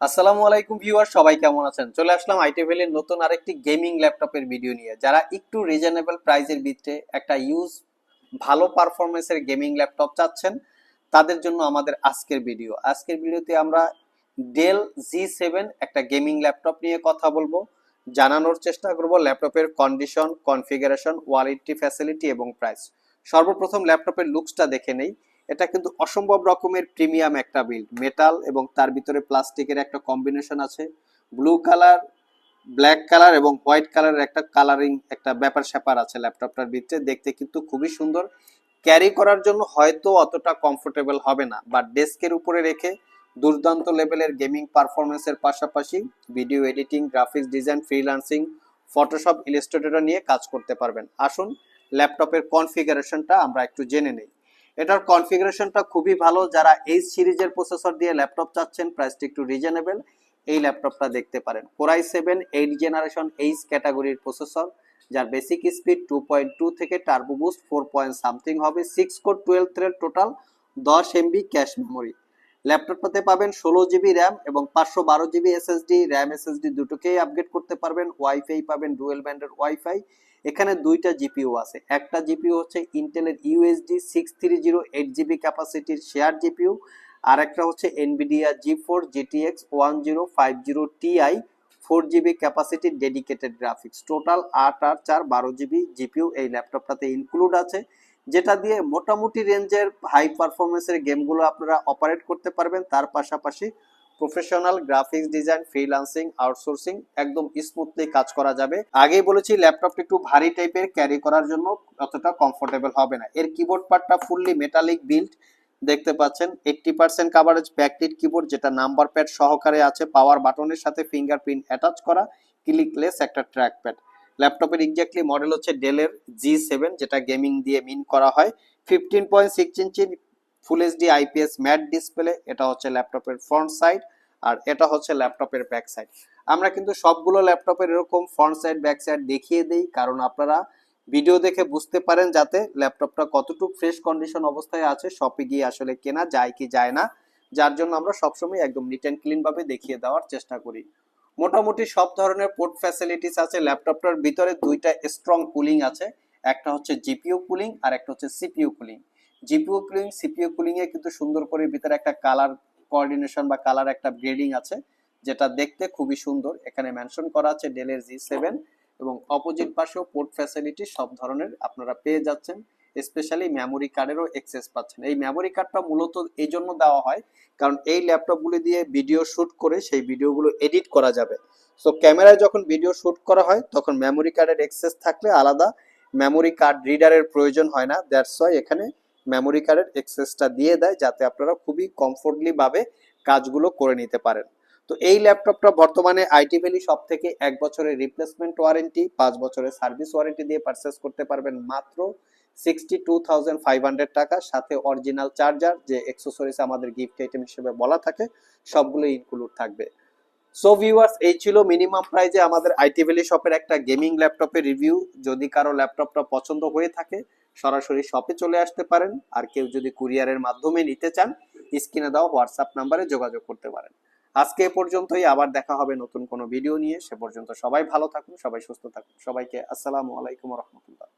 আসসালামু আলাইকুম ভিউয়ার সবাই কেমন আছেন? চলে আসলাম আইটেভেলের নতুন আরেকটি গেমিং ল্যাপটপের ভিডিও নিয়ে। যারা একটু রিজনেবল প্রাইজের ভিতরে একটা ইউজ ভালো পারফরমেন্সের গেমিং ল্যাপটপ চাচ্ছেন, তাদের জন্য আমাদের আজকের ভিডিও আজকের ভিডিওতে আমরা ডেল জি সেভেন একটা গেমিং ল্যাপটপ নিয়ে কথা বলব। জানানোর চেষ্টা করব ল্যাপটপের কন্ডিশন কনফিগারেশন ওয়ারেন্টি ফ্যাসিলিটি এবং প্রাইস সর্বপ্রথম ল্যাপটপের লুকসটা দেখে নেই। এটা কিন্তু অসম্ভব রকমের প্রিমিয়াম একটা বিল্ড মেটাল এবং তার ভিতরে প্লাস্টিকের একটা কম্বিনেশন আছে। ব্লু কালার ব্ল্যাক কালার এবং হোয়াইট কালারের একটা কালারিং একটা ব্যাপার স্যাপার আছে ল্যাপটপটার ভিতরে। দেখতে কিন্তু খুবই সুন্দর। ক্যারি করার জন্য হয়তো অতটা কমফোর্টেবল হবে না বা ডেস্কের উপরে রেখে দুর্দান্ত লেভেলের গেমিং পারফরমেন্সের পাশাপাশি video editing graphics design freelancing Photoshop Illustrator নিয়ে কাজ করতে পারবেন। আসুন ল্যাপটপের কনফিগারেশনটা আমরা একটু জেনে নেই। এটার কনফিগারেশনটা খুবই ভালো। যারা এইচ সিরিজের প্রসেসর দিয়ে ল্যাপটপ চাচ্ছেন প্রাইসটি একটু রিজনেবল এই ল্যাপটপটা দেখতে পারেন। Core i seven eight generation H ক্যাটাগরির প্রসেসর যার basic speed two point two থেকে turbo boost four point something হবে। Six core twelve thread total দশ এমবি ক্যাশ মেমোরি ল্যাপটপটাতে পাবেন ষোলো জিবি র্যাম এবং পাঁচশো বারো জিবি এসএসডি র্যাম এসএসডি দুটোকেই আপগ্রেড করতে পারবেন। ওয়াইফাই পাবেন ডুয়েল ব্যান্ডের ওয়াইফাই এখানে দুইটা জিপিও আছে। একটা জিপিও হচ্ছে ইন্টেলের UHD six three zero eight GB ক্যাপাসিটির share GPU আর একটা হচ্ছে Nvidia GeForce GTX one zero five zero Ti four GB ক্যাপাসিটির dedicated graphics total আট আট চার বারো জিবি জিপিইউ এই ল্যাপটপটাতে ইনক্লুড আছে, যেটা দিয়ে মোটামুটি রেঞ্জের হাই পারফরমেন্সের গেমগুলো আপনারা অপারেট করতে পারবেন। তার পাশাপাশি professional graphics design freelancing outsourcing একদম স্মুথলি কাজ করা যাবে। আগেই বলেছি ল্যাপটপটা একটু ভারী টাইপের ক্যারি করার জন্য অতটা কমফোর্টেবল হবে না। এর কিবোর্ড পার্টটা ফুললি মেটালিক বিল্ড দেখতে পাচ্ছেন। Eighty percent coverage backlit keyboard যেটা নাম্বার প্যাড সহকারে আছে পাওয়ার বাটনের সাথে ফিঙ্গারপ্রিন্ট অ্যাটাচ করা ক্লিকলেস একটা ট্র্যাক প্যাড ল্যাপটপের এক্স্যাক্টলি মডেল হচ্ছে ডেলের জি সেভেন যেটা গেমিং দিয়ে মিন করা হয়। ফিফটিন পয়েন্ট সিক্স ইঞ্চির full HD IPS matte display এটা হচ্ছে ল্যাপটপের ফ্রন্ট সাইড আর এটা হচ্ছে ল্যাপটপের ব্যাক সাইড আমরা কিন্তু সবগুলো ল্যাপটপের এরকম ফ্রন্ট সাইড ব্যাক সাইড দেখিয়ে দেই, কারণ আপনারা ভিডিও দেখে বুঝতে পারেন যাতে ল্যাপটপটা কতটুকু ফ্রেশ কন্ডিশন অবস্থায় আছে শপে গিয়ে আসলে কেনা যায় কি যায় না। যার জন্য আমরা সবসময় একদম নিট অ্যান্ড ক্লিন ভাবে দেখিয়ে দেওয়ার চেষ্টা করি। মোটামুটি সব ধরনের পোর্ট ফ্যাসিলিটিস আছে, ল্যাপটপটার ভিতরে দুইটা স্ট্রং কুলিং আছে, একটা হচ্ছে জিপিও কুলিং আর একটা হচ্ছে CPU cooling GPU cooling CPU cooling এ কিন্তু সুন্দর করে ভিতরে একটা কালার কোঅর্ডিনেশন বা কালার একটা গ্রেডিং আছে, যেটা দেখতে খুবই সুন্দর। এখানে মেনশন করা আছে ডেলের জি সেভেন এবং অপোজিট পাশেও পোর্ট ফ্যাসিলিটি সব ধরনের আপনারা পেয়ে যাচ্ছেন স্পেশালি মেমোরি কার্ডেরও এক্সেস পাচ্ছেন। এই মেমোরি কার্ডটা মূলত এই জন্য দেওয়া হয়, কারণ এই ল্যাপটপগুলি দিয়ে ভিডিও শুট করে সেই ভিডিওগুলো এডিট করা যাবে। সো ক্যামেরায় যখন ভিডিও শুট করা হয়, তখন মেমোরি কার্ডের এক্সেস থাকলে আলাদা। মেমোরি কার্ড রিডারের প্রয়োজন হয় না দ্যাটস ওয়াই এখানে মেমোরি কার্ডের এক্সেসটা দিয়ে দেয় যাতে আপনারা খুবই কমফোর্টলি ভাবে কাজগুলো করে নিতে পারেন। তো এই ল্যাপটপটা বর্তমানে আইটি ভ্যালি সব থেকে এক বছরের রিপ্লেসমেন্ট ওয়ারেন্টি পাঁচ বছরের সার্ভিস ওয়ারেন্টি দিয়ে পারচেস করতে পারবেন মাত্র sixty two thousand five hundred টাকা। সাথে অরিজিনাল চার্জার যে এক্সেসরিজ আমাদের গিফট আইটেম হিসেবে বলা থাকে সবগুলো ইনক্লুড থাকবে। সো ভিউয়ার্স এই ছিল মিনিমাম প্রাইজে আমাদের আইটি ভ্যালি শপের একটা গেমিং ল্যাপটপের রিভিউ যদি কারও ল্যাপটপটা পছন্দ হয়ে থাকে, সরাসরি শপে চলে আসতে পারেন। আর কেউ যদি কুরিয়ারের মাধ্যমে নিতে চান স্ক্রিনে দেওয়া হোয়াটসঅ্যাপ নাম্বারে যোগাযোগ করতে পারেন। আজকে এ পর্যন্তই, আবার দেখা হবে নতুন কোনো ভিডিও নিয়ে। সে পর্যন্ত সবাই ভালো থাকুন, সবাই সুস্থ থাকুন। সবাইকে আসসালামু আলাইকুম রহমতুল্লাহ।